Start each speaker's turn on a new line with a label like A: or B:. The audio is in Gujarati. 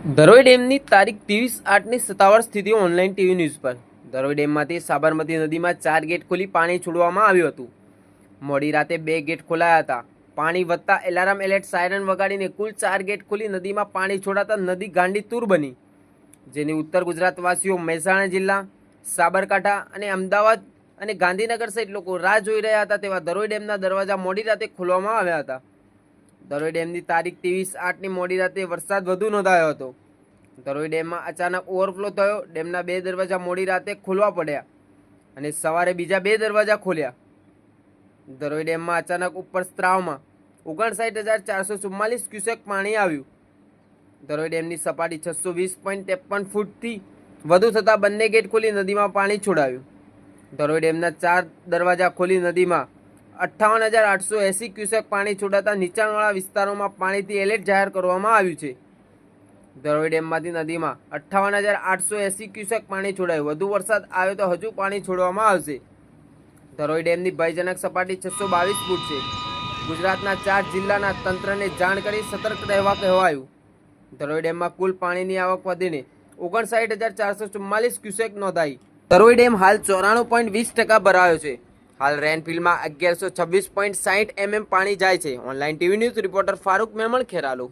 A: ધરોઈ ડેમની તારીખ ત્રેવીસ આઠની સત્તાવાર સ્થિતિ ઓનલાઈન ટીવી ન્યૂઝ પર. ધરોઈ ડેમમાંથી સાબરમતી નદીમાં ચાર ગેટ ખોલી પાણી છોડવામાં આવ્યું હતું. મોડી રાતે બે ગેટ ખોલાયા હતા. પાણી વધતા એલાર્મ એલર્ટ સાયરન વગાડીને કુલ ચાર ગેટ ખોલી નદીમાં પાણી છોડાતા નદી ગાંડી તૂર બની. જેની ઉત્તર ગુજરાતવાસીઓ મહેસાણા જિલ્લા, સાબરકાંઠા અને અમદાવાદ અને ગાંધીનગર સહિત લોકો રાહ જોઈ રહ્યા હતા તેવા ધરોઈ ડેમના દરવાજા મોડી રાતે ખોલવામાં આવ્યા હતા. ધરોઈ ડેમની તારીખ ત્રેવીસ આઠની મોડી રાતે વરસાદ વધુ નોંધાયો હતો. ધરોઈ ડેમમાં અચાનક ઓવરફ્લો થયો, ડેમના બે દરવાજા મોડી રાતે ખોલવા પડ્યા અને સવારે બીજા બે દરવાજા ખોલ્યા. ધરોઈ ડેમમાં અચાનક ઉપર સ્ત્રાવમાં ઓગણસાઠ હજાર ચારસો ચુમ્માલીસ ક્યુસેક પાણી આવ્યું. ધરોઈ ડેમની સપાટી છસો વીસ પોઈન્ટ ત્રેપન ફૂટથી વધુ થતાં બંને ગેટ ખોલી નદીમાં પાણી છોડાયું. ધરોઈ ડેમના ચાર દરવાજા ખોલી નદીમાં અઠ્ઠાવન હજાર આઠસો એંસી ક્યુસેક પાણી છોડાતા નીચાણવાળા વિસ્તારોમાં પાણીથી એલર્ટ જાહેર કરવામાં આવ્યું છે. ધરોઈ ડેમમાંથી નદીમાં અઠ્ઠાવન હજાર આઠસો એંસી ક્યુસેક પાણી છોડાયું. વધુ વરસાદ આવે તો હજુ પાણી છોડવામાં આવશે. ધરોઈ ડેમની ભયજનક સપાટી છસો બાવીસ ફૂટ છે. ગુજરાતના ચાર જિલ્લાના તંત્રને જાણ કરી સતર્ક રહેવા કહેવાયું. ધરોઈ ડેમમાં કુલ પાણીની આવક વધીને ઓગણસાઠ હજાર ચારસો ચુમ્માલીસ ક્યુસેક નોંધાઈ. ધરોઈ ડેમ હાલ ચોરાણું પોઈન્ટ વીસ ટકા ભરાયો છે. હાલ રેનફિલ્ડમાં અગિયારસો છવ્વીસ પોઈન્ટ સાહીઠ એમએમ પાણી જાય છે. Online TV news reporter Farooq Memon Kheralu.